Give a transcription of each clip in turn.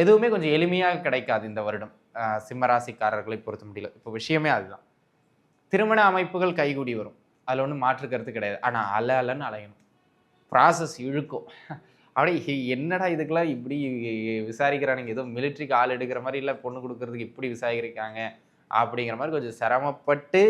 எதுவுமே கொஞ்சம் எளிமையாக கிடைக்காது இந்த வருடம். சிம்மராசிக்காரர்களை பொறுத்த முடியல. இப்போ விஷயமே அதுதான். திருமண அமைப்புகள் கைகூடி வரும். அதில் ஒன்றும் மாற்று கருத்து கிடையாது. ஆனால் அல அலன்னு அலையணும். ப்ராசஸ் இழுக்கும். அப்படியே என்னடா இதுக்கெல்லாம் இப்படி விசாரிக்கிறானுங்க ஏதோ மிலிட்ரிக்கு ஆள் எடுக்கிற மாதிரி இல்லை பொண்ணு கொடுக்கறதுக்கு இப்படி விசாரிக்கிறாங்க அப்படிங்கிற மாதிரி கொஞ்சம் சிரமப்பட்டு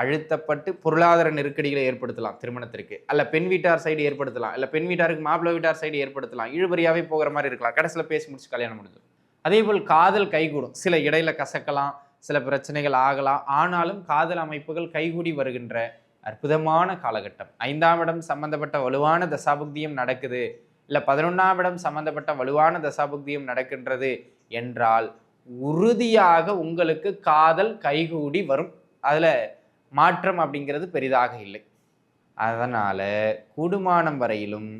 அழுத்தப்பட்டு பொருளாதார நெருக்கடிகளை ஏற்படுத்தலாம் திருமணத்திற்கு. அல்ல பெண் வீட்டார் சைடு ஏற்படுத்தலாம். இல்லை பெண் வீட்டாருக்கு மாப்பிள்ளை வீட்டார் சைடு ஏற்படுத்தலாம். இழுபறியாகவே போகிற மாதிரி இருக்கலாம். கடைசியில் பேசி முடிச்சு கல்யாணம் முடிஞ்சிடும். அதே போல் காதல் கைகூடும். சில இடையில கசக்கலாம் சில பிரச்சனைகள் ஆகலாம். ஆனாலும் காதல் அமைப்புகள் கைகூடி வருகின்ற அற்புதமான காலகட்டம். ஐந்தாம் இடம் சம்பந்தப்பட்ட வலுவான தசாபுக்தியும் நடக்குது. இல்லை பதினொன்றாம் இடம் சம்பந்தப்பட்ட வலுவான தசாபுக்தியும் நடக்கின்றது என்றால் உறுதியாக உங்களுக்கு காதல் கைகூடி வரும். அதில் மாற்றம் அப்படிங்கிறது பெரிதாக இல்லை. அதனால் கூடுமானம் வரையிலும்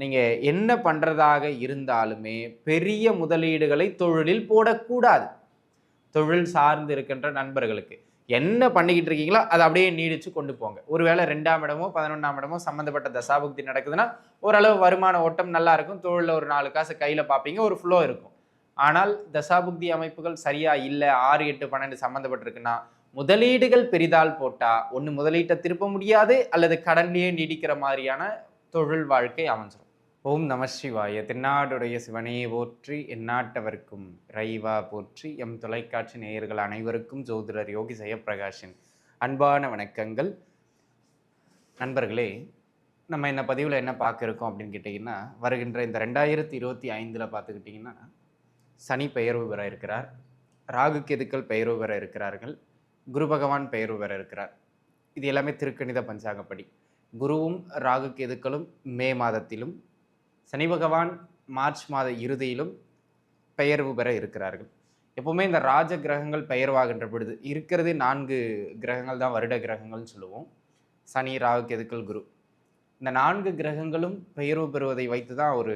நீங்கள் என்ன பண்ணுறதாக இருந்தாலுமே பெரிய முதலீடுகளை தொழிலில் போடக்கூடாது. தொழில் சார்ந்து இருக்கின்ற நண்பர்களுக்கு. என்ன பண்ணிக்கிட்டு இருக்கீங்களோ அதை அப்படியே நீடித்து கொண்டு போங்க. ஒருவேளை ரெண்டாம் இடமோ பதினொன்றாம் இடமோ சம்மந்தப்பட்ட தசாபுக்தி நடக்குதுன்னா ஓரளவு வருமான ஓட்டம் நல்லா இருக்கும். தொழிலில் ஒரு நாலு காசு கையில் பார்ப்பீங்க ஒரு ஃப்ளோ இருக்கும். ஆனால் தசாபுக்தி அமைப்புகள் சரியாக இல்லை ஆறு எட்டு பன்னெண்டு சம்மந்தப்பட்டிருக்குன்னா முதலீடுகள் பெரிதால் போட்டா ஒன்று முதலீட்டை திருப்ப முடியாது அல்லது கடன்லேயே நீடிக்கிற மாதிரியான தொழில் வாழ்க்கை அமைஞ்சிடும் ஓம் நம சிவாய. தென்னாடுடைய சிவனையை போற்றி எந்நாட்டவர்க்கும் ரைவா போற்றி எம் தொலைக்காட்சி நேயர்கள் அனைவருக்கும் ஜோதிடர் யோகி ஜெயப்பிரகாஷின் அன்பான வணக்கங்கள். நண்பர்களே நம்ம இந்த பதிவில் என்ன பார்க்குறோம் அப்படின்னு கேட்டிங்கன்னா வருகின்ற இந்த ரெண்டாயிரத்தி இருபத்தி ஐந்தில் பார்த்துக்கிட்டிங்கன்னா சனி பெயர்வு பெற இருக்கிறார். ராகு கெதுக்கள் பெயர்வு பெற இருக்கிறார்கள்? குரு பகவான் பெயர்வு பெற இருக்கிறார். இது எல்லாமே திருக்கணித பஞ்சாங்கப்படி. குருவும் ராகு கேதுக்களும் மே மாதத்திலும் சனி பகவான் மார்ச் மாத இறுதியிலும் பெயர்வு பெற இருக்கிறார்கள். எப்போவுமே இந்த ராஜ கிரகங்கள் பெயர்வாகின்ற பொழுது இருக்கிறதே நான்கு கிரகங்கள் தான் வருட கிரகங்கள்னு சொல்லுவோம். சனி ராகு கேதுக்கள் குரு. இந்த நான்கு கிரகங்களும் பெயர்வு பெறுவதை வைத்து தான் ஒரு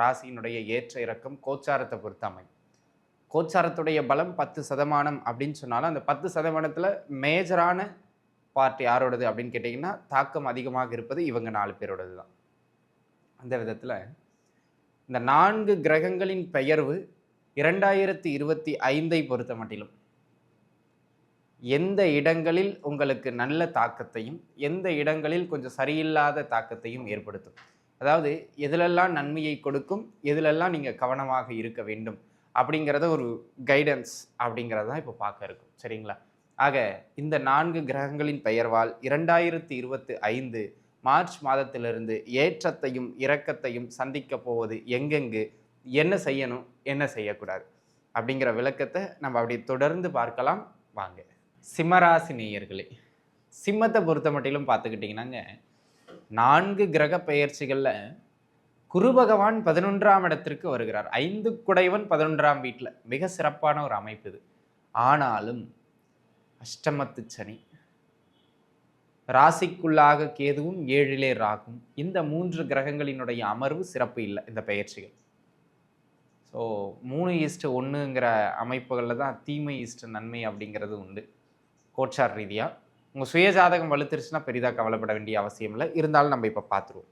ராசியினுடைய ஏற்ற இறக்கம் கோச்சாரத்தை பொறுத்து அமையும். கோச்சாரத்துடைய பலம் பத்து சதமானம் அப்படின்னு சொன்னாலும் அந்த பத்து சதமானத்தில் மேஜரான பார்ட் யாரோடது அப்படின்னு கேட்டிங்கன்னா தாக்கம் அதிகமாக இருப்பது இவங்க நாலு பேரோடது தான். அந்த விதத்தில் இந்த நான்கு கிரகங்களின் பெயர்வு இரண்டாயிரத்தி இருபத்தி ஐந்தை பொறுத்த மட்டிலும் எந்த இடங்களில் உங்களுக்கு நல்ல தாக்கத்தையும் எந்த இடங்களில் கொஞ்சம் சரியில்லாத தாக்கத்தையும் ஏற்படுத்தும். அதாவது எதிலெல்லாம் நன்மையை கொடுக்கும் எதிலெல்லாம் நீங்கள் கவனமாக இருக்க வேண்டும் அப்படிங்கிறத ஒரு கைடன்ஸ் அப்படிங்கிறது தான் இப்போ பார்க்க இருக்கும். சரிங்களா? ஆக இந்த நான்கு கிரகங்களின் பெயர்வால் இரண்டாயிரத்தி இருபத்தி ஐந்து மார்ச் மாதத்திலிருந்து ஏற்றத்தையும் இரக்கத்தையும் சந்திக்க போவது எங்கெங்கு என்ன செய்யணும் என்ன செய்யக்கூடாது அப்படிங்கிற விளக்கத்தை நம்ம அப்படி தொடர்ந்து பார்க்கலாம். வாங்க. சிம்மராசி நேயர்களே சிம்மத்தை பொறுத்த மட்டிலும் பார்த்துக்கிட்டிங்கன்னாங்க நான்கு கிரக பெயர்ச்சிகளில் குரு பகவான் பதினொன்றாம் இடத்திற்கு வருகிறார். ஐந்து குடைவன் பதினொன்றாம் வீட்டில். மிக சிறப்பான ஒரு அமைப்பு இது. ஆனாலும் அஷ்டமத்து சனி. ராசிக்குள்ளாக கேதுவும் ஏழிலே ராகும். இந்த மூன்று கிரகங்களினுடைய அமர்வு சிறப்பு இல்லை இந்த பெயர்ச்சிகள். ஸோ மூணு ஈஸ்ட் ஒன்றுங்கிற அமைப்புகளில் தான் தீமை ஈஸ்ட் நன்மை அப்படிங்கிறது உண்டு. கோட்சார் ரீதியாக உங்கள் சுயஜாதகம் வலுத்துருச்சுன்னா பெரிதாக கவலைப்பட வேண்டிய அவசியம் இல்லை. இருந்தாலும் நம்ம இப்போ பார்த்துருவோம்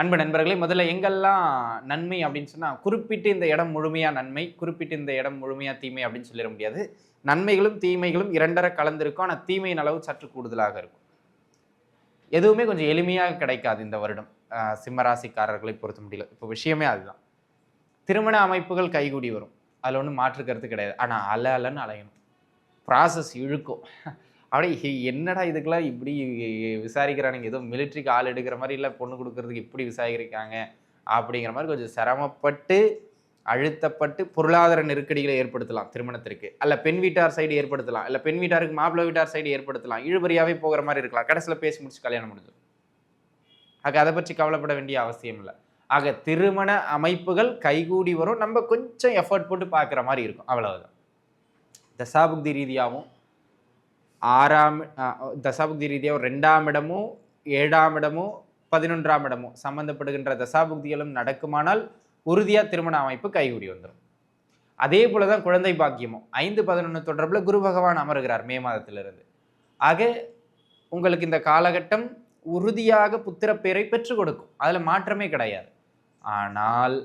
அன்பு நண்பர்களே முதல்ல எங்கெல்லாம் நன்மை அப்படின்னு சொன்னால் குறிப்பிட்டு இந்த இடம் முழுமையாக நன்மை குறிப்பிட்டு இந்த இடம் முழுமையாக தீமை அப்படின்னு சொல்லிட முடியாது. நன்மைகளும் தீமைகளும் இரண்டரை கலந்திருக்கும். ஆனால் தீமையின் அளவு சற்று கூடுதலாக இருக்கும். எதுவுமே கொஞ்சம் எளிமையாக கிடைக்காது இந்த வருடம். சிம்மராசிக்காரர்களை பொறுத்த முடியல. இப்போ விஷயமே அதுதான். திருமண அமைப்புகள் கைகூடி வரும். அதில் ஒன்றும் மாற்று கருத்து கிடையாது. ஆனால் அல அலன்னு அலையணும். ப்ராசஸ் இழுக்கும். அப்படியே என்னடா இதுக்கெல்லாம் இப்படி விசாரிக்கிறானுங்க? ஏதோ மிலிட்ரிக்கு ஆள் எடுக்கிற மாதிரி இல்லை பொண்ணு கொடுக்கறதுக்கு இப்படி விசாரிக்கிறாங்க? அப்படிங்கிற மாதிரி கொஞ்சம் சிரமப்பட்டு அழுத்தப்பட்டு பொருளாதார நெருக்கடிகளை ஏற்படுத்தலாம் திருமணத்திற்கு. அல்ல பெண் வீட்டார் சைடு ஏற்படுத்தலாம். இல்லை பெண் வீட்டாருக்கு மாப்பிள்ளை வீட்டார் சைடு ஏற்படுத்தலாம். இழுபறியாகவே போகிற மாதிரி இருக்கலாம். கடைசியில் பேசி முடிச்சு கல்யாணம் முடிஞ்சிடும். ஆக அதை பற்றி கவலைப்பட வேண்டிய அவசியம் இல்லை. ஆக திருமண அமைப்புகள் கைகூடி வரும். நம்ம கொஞ்சம் எஃபர்ட் போட்டு பார்க்குற மாதிரி இருக்கும். அவ்வளவுதான். தசாபுக்தி ரீதியாகவும் ஆறாம் தசாபுக்தி ரீதியாக ரெண்டாம் இடமோ ஏழாம் இடமோ பதினொன்றாம் இடமோ சம்பந்தப்படுகின்ற தசாபுக்திகளும் நடக்குமானால் உறுதியாக திருமண அமைப்பு கைகூடி வந்துடும் அதே போல தான் குழந்தை பாக்கியமும். ஐந்து பதினொன்று தொடர்பில் குரு பகவான் அமர்கிறார் மே மாதத்திலிருந்து. ஆக உங்களுக்கு இந்த காலகட்டம் உறுதியாக புத்திரப்பேரை பெற்றுக் கொடுக்கும். அதில் மாற்றமே கிடையாது. ஆனால்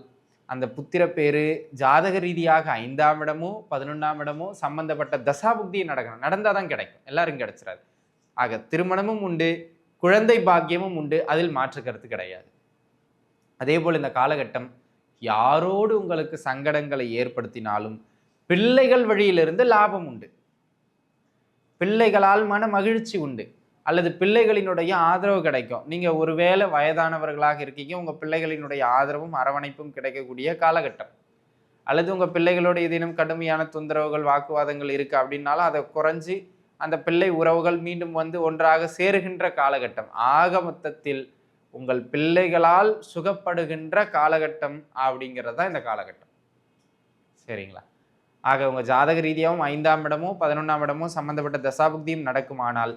அந்த புத்திர பேரு ஜாதக ரீதியாக ஐந்தாம் இடமோ பதினொன்றாம் இடமோ சம்பந்தப்பட்ட தசாபுக்தியை நடக்கணும். நடந்தால் தான் கிடைக்கும். எல்லாரும் கிடைச்சிடாது ஆக திருமணமும் உண்டு குழந்தை பாக்கியமும் உண்டு அதில் மாற்று கருத்து கிடையாது. அதே போல் இந்த காலகட்டம் யாரோடு உங்களுக்கு சங்கடங்களை ஏற்படுத்தினாலும் பிள்ளைகள் வழியிலிருந்து லாபம் உண்டு. பிள்ளைகளால் மன மகிழ்ச்சி உண்டு. அல்லது பிள்ளைகளினுடைய ஆதரவு கிடைக்கும். நீங்கள் ஒருவேளை வயதானவர்களாக இருக்கீங்க உங்கள் பிள்ளைகளினுடைய ஆதரவும் அரவணைப்பும் கிடைக்கக்கூடிய காலகட்டம். அல்லது உங்கள் பிள்ளைகளோட ஏதேனும் கடுமையான தொந்தரவுகள் வாக்குவாதங்கள் இருக்குது அப்படின்னாலும் அதை குறைஞ்சி அந்த பிள்ளை உறவுகள் மீண்டும் வந்து ஒன்றாக சேருகின்ற காலகட்டம். ஆக மொத்தத்தில் உங்கள் பிள்ளைகளால் சுகப்படுகின்ற காலகட்டம் அப்படிங்கிறது தான் இந்த காலகட்டம். சரிங்களா? ஆக உங்கள் ஜாதக ரீதியாகவும் ஐந்தாம் இடமும் பதினொன்றாம் இடமும் சம்மந்தப்பட்ட தசாபுக்தியும் நடக்குமானால்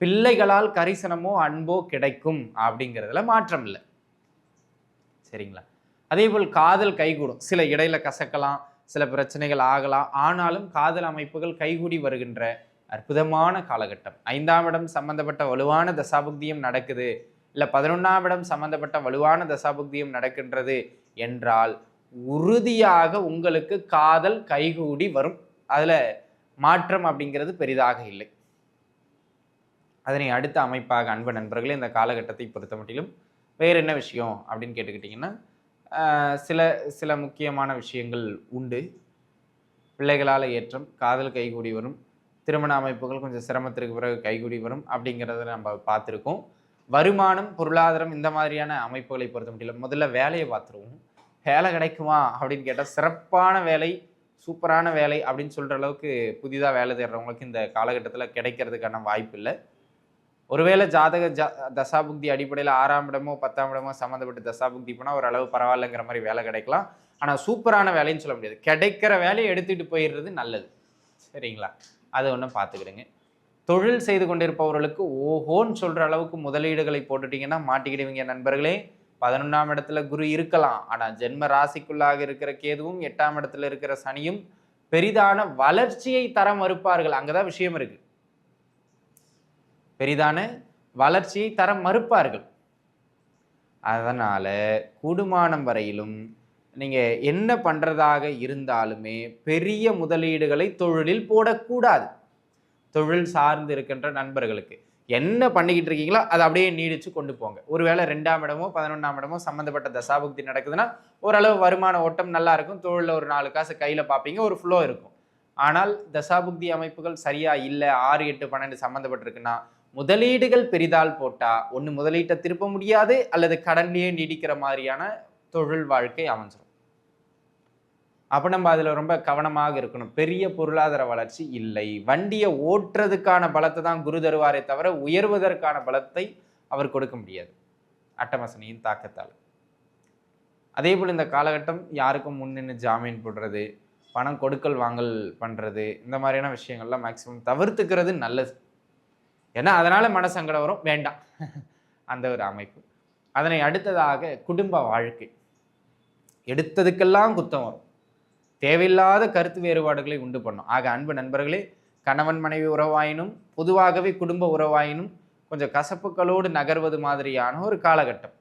பிள்ளைகளால் கரிசனமோ அன்போ கிடைக்கும் அப்படிங்கிறதுல மாற்றம் இல்லை. சரிங்களா? அதே போல் காதல் கைகூடும். சில இடையில கசக்கலாம் சில பிரச்சனைகள் ஆகலாம். ஆனாலும் காதல் அமைப்புகள் கைகூடி வருகின்ற அற்புதமான காலகட்டம். ஐந்தாம் இடம் சம்பந்தப்பட்ட வலுவான தசாபுக்தியும் நடக்குது. இல்லை பதினொன்றாம் இடம் சம்பந்தப்பட்ட வலுவான தசாபுக்தியும் நடக்கின்றது என்றால் உறுதியாக உங்களுக்கு காதல் கைகூடி வரும். அதில் மாற்றம் அப்படிங்கிறது பெரிதாக இல்லை. அதனை அடுத்த அமைப்பாக அன்பு நண்பர்களே இந்த காலகட்டத்தை பொறுத்த மட்டிலும் வேறு என்ன விஷயம் அப்படின்னு கேட்டுக்கிட்டிங்கன்னா சில சில முக்கியமான விஷயங்கள் உண்டு. பிள்ளைகளால் ஏற்றம் காதல் கைகூடி வரும் திருமண அமைப்புகள் கொஞ்சம் சிரமத்திற்கு பிறகு கைகூடி வரும் அப்படிங்கிறத நம்ம பார்த்துருக்கோம். வருமானம் பொருளாதாரம் இந்த மாதிரியான அமைப்புகளை பொறுத்த மட்டிலும் முதல்ல வேலையை பார்த்துருவோம். வேலை கிடைக்குமா அப்படின்னு கேட்டால் சிறப்பான வேலை சூப்பரான வேலை அப்படின்னு சொல்கிற அளவுக்கு புதிதாக வேலை தேடுறவங்களுக்கு இந்த காலகட்டத்தில் கிடைக்கிறதுக்கான வாய்ப்பு இல்லை. ஒருவேளை ஜாதக ஜா தசாபுக்தி அடிப்படையில் ஆறாம் இடமோ பத்தாம் இடமோ சம்மந்தப்பட்ட தசாபுக்தி போனால் ஓரளவு பரவாயில்லைங்கிற மாதிரி வேலை கிடைக்கலாம். ஆனால் சூப்பரான வேலைன்னு சொல்ல முடியாது. கிடைக்கிற வேலையை எடுத்துகிட்டு போயிடுறது நல்லது. சரிங்களா? அதை ஒன்றும் பார்த்துக்கிடுங்க தொழில் செய்து கொண்டிருப்பவர்களுக்கு ஓஹோன்னு சொல்கிற அளவுக்கு முதலீடுகளை போட்டுட்டிங்கன்னா மாட்டிக்கிடுவீங்க நண்பர்களே. பதினொன்றாம் இடத்துல குரு இருக்கலாம். ஆனால் ஜென்ம ராசிக்குள்ளாக இருக்கிற கேதுவும் எட்டாம் இடத்துல இருக்கிற சனியும் பெரிதான வளர்ச்சியை தர மறுப்பார்கள். அங்கே தான் விஷயம் இருக்குது பெரிதான வளர்ச்சியை தர மறுப்பார்கள். அதனால் கூடுமானம் வரையிலும் நீங்கள் என்ன பண்ணுறதாக இருந்தாலுமே பெரிய முதலீடுகளை தொழிலில் போடக்கூடாது. தொழில் சார்ந்து இருக்கின்ற நண்பர்களுக்கு. என்ன பண்ணிக்கிட்டு இருக்கீங்களோ அதை அப்படியே நீடிச்சு கொண்டு போங்க. ஒருவேளை ரெண்டாம் இடமோ பதினொன்றாம் இடமோ சம்மந்தப்பட்ட தசாபுக்தி நடக்குதுன்னா ஓரளவு வருமான ஓட்டம் நல்லா இருக்கும். தொழிலில் ஒரு நாலு காசு கையில் பார்ப்பீங்க ஒரு ஃப்ளோ இருக்கும். ஆனால் தசாபுக்தி அமைப்புகள் சரியாக இல்லை ஆறு எட்டு பன்னெண்டு சம்மந்தப்பட்டிருக்குன்னா முதலீடுகள் பெரிதால் போட்டா ஒன்று முதலீட்டை திருப்ப முடியாது அல்லது கடன்லேயே நீடிக்கிற மாதிரியான தொழில் வாழ்க்கை அமைஞ்சிடும் அப்போ நம்ம அதில் ரொம்ப கவனமாக இருக்கணும். பெரிய பொருளாதார வளர்ச்சி இல்லை. வண்டியை ஓட்டுறதுக்கான பலத்தை தான் குரு தருவாரே தவிர உயர்வதற்கான பலத்தை அவர் கொடுக்க முடியாது. அட்டமசனியின் தாக்கத்தால். அதே போல் இந்த காலகட்டம் யாருக்கும் முன்னின்னு ஜாமீன் போடுறது பணம் கொடுக்கல் வாங்கல் பண்ணுறது இந்த மாதிரியான விஷயங்கள்லாம் மேக்ஸிமம் தவிர்த்துக்கிறது நல்லது. ஏன்னா அதனால் மனசங்கடம் வரும். வேண்டாம். அந்த ஒரு அமைப்பு. அதனை அடுத்ததாக குடும்ப வாழ்க்கை. எடுத்ததுக்கெல்லாம் குத்தம் வரும். தேவையில்லாத கருத்து வேறுபாடுகளை உண்டு பண்ணும். ஆக அன்பு நண்பர்களே கணவன் மனைவி உறவாயினும் பொதுவாகவே குடும்ப உறவாயினும் கொஞ்சம் கசப்புகளோடு நகர்வது மாதிரியான ஒரு காலகட்டம்.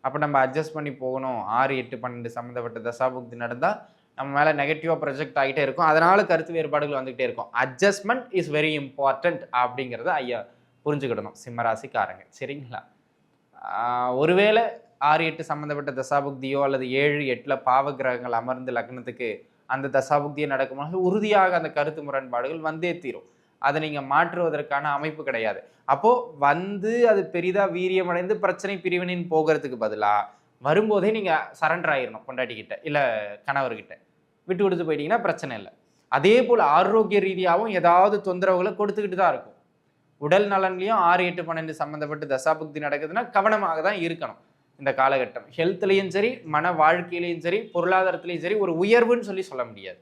அப்போ நம்ம அட்ஜஸ்ட் பண்ணி போகணும். ஆறு எட்டு பன்னெண்டு சம்மந்தப்பட்ட தசாபுக்தி நடந்தால் நம்ம மேலே நெகட்டிவாக ப்ரொஜெக்ட் ஆகிட்டே இருக்கும். அதனால் கருத்து வேறுபாடுகள் வந்துகிட்டே இருக்கும். அட்ஜஸ்ட்மெண்ட் இஸ் வெரி இம்பார்ட்டண்ட் அப்படிங்கிறத ஐயா புரிஞ்சுக்கிடணும் சிம்மராசிக்காரங்க. சரிங்களா? ஒருவேளை ஆறு எட்டு சம்மந்தப்பட்ட தசாபுக்தியோ அல்லது ஏழு எட்டில் பாவ கிரகங்கள் அமர்ந்து லக்னத்துக்கு அந்த தசாபுக்தியை நடக்கும்போது உறுதியாக அந்த கருத்து முரண்பாடுகள் வந்தே தீரும். அதை நீங்கள் மாற்றுவதற்கான அமைப்பு கிடையாது. அப்போது வந்து அது பெரிதாக வீரியமடைந்து பிரச்சனை பிரிவினின் போகிறதுக்கு பதிலாக வரும்போதே நீங்கள் சரண்டர் ஆயிடணும் பொண்டாட்டிக்கிட்ட இல்லை கணவர்கிட்ட. விட்டு கொடுத்து போயிட்டீங்கன்னா பிரச்சனை இல்லை. அதே போல் ஆரோக்கிய ரீதியாகவும் ஏதாவது தொந்தரவுகளை கொடுத்துக்கிட்டு தான் இருக்கும். உடல் நலன்லையும் ஆறு எட்டு பன்னெண்டு சம்மந்தப்பட்டு தசாபுக்தி நடக்குதுன்னா கவனமாக தான் இருக்கணும் இந்த காலகட்டம். ஹெல்த்லேயும் சரி மன வாழ்க்கையிலையும் சரி பொருளாதாரத்திலையும் சரி ஒரு உயர்வுன்னு சொல்லி சொல்ல முடியாது.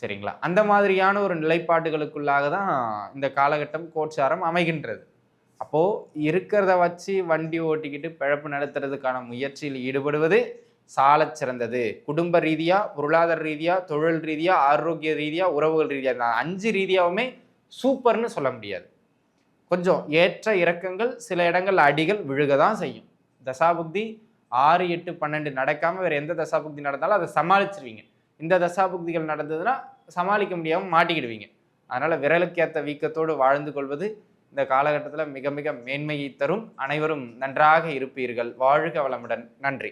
சரிங்களா? அந்த மாதிரியான ஒரு நிலைப்பாட்டுகளுக்குள்ளாக தான் இந்த காலகட்டம் கோட்சாரம் அமைகின்றது. அப்போது இருக்கிறத வச்சு வண்டி ஓட்டிக்கிட்டு பிழப்பு நடத்துறதுக்கான முயற்சியில் ஈடுபடுவது சாலச் சிறந்தது. குடும்ப ரீதியாக பொருளாதார ரீதியாக தொழில் ரீதியாக ஆரோக்கிய ரீதியாக உறவுகள் ரீதியாக இருந்தால் அஞ்சு ரீதியாகவுமே சூப்பர்னு சொல்ல முடியாது. கொஞ்சம் ஏற்ற இறக்கங்கள் சில இடங்கள் அடிகள் விழுக தான் செய்யும். தசாபுக்தி ஆறு எட்டு பன்னெண்டு நடக்காமல் வேறு எந்த தசாபுக்தி நடந்தாலும் அதை சமாளிச்சிருவீங்க. இந்த தசாபுக்திகள் நடந்ததுன்னா சமாளிக்க முடியாமல் மாட்டிக்கிடுவீங்க. அதனால் விரலுக்கேற்ற வீக்கத்தோடு வாழ்ந்து கொள்வது இந்த காலகட்டத்தில் மிக மிக மேன்மையை தரும். அனைவரும் நன்றாக இருப்பீர்கள். வாழ்க வளமுடன். நன்றி.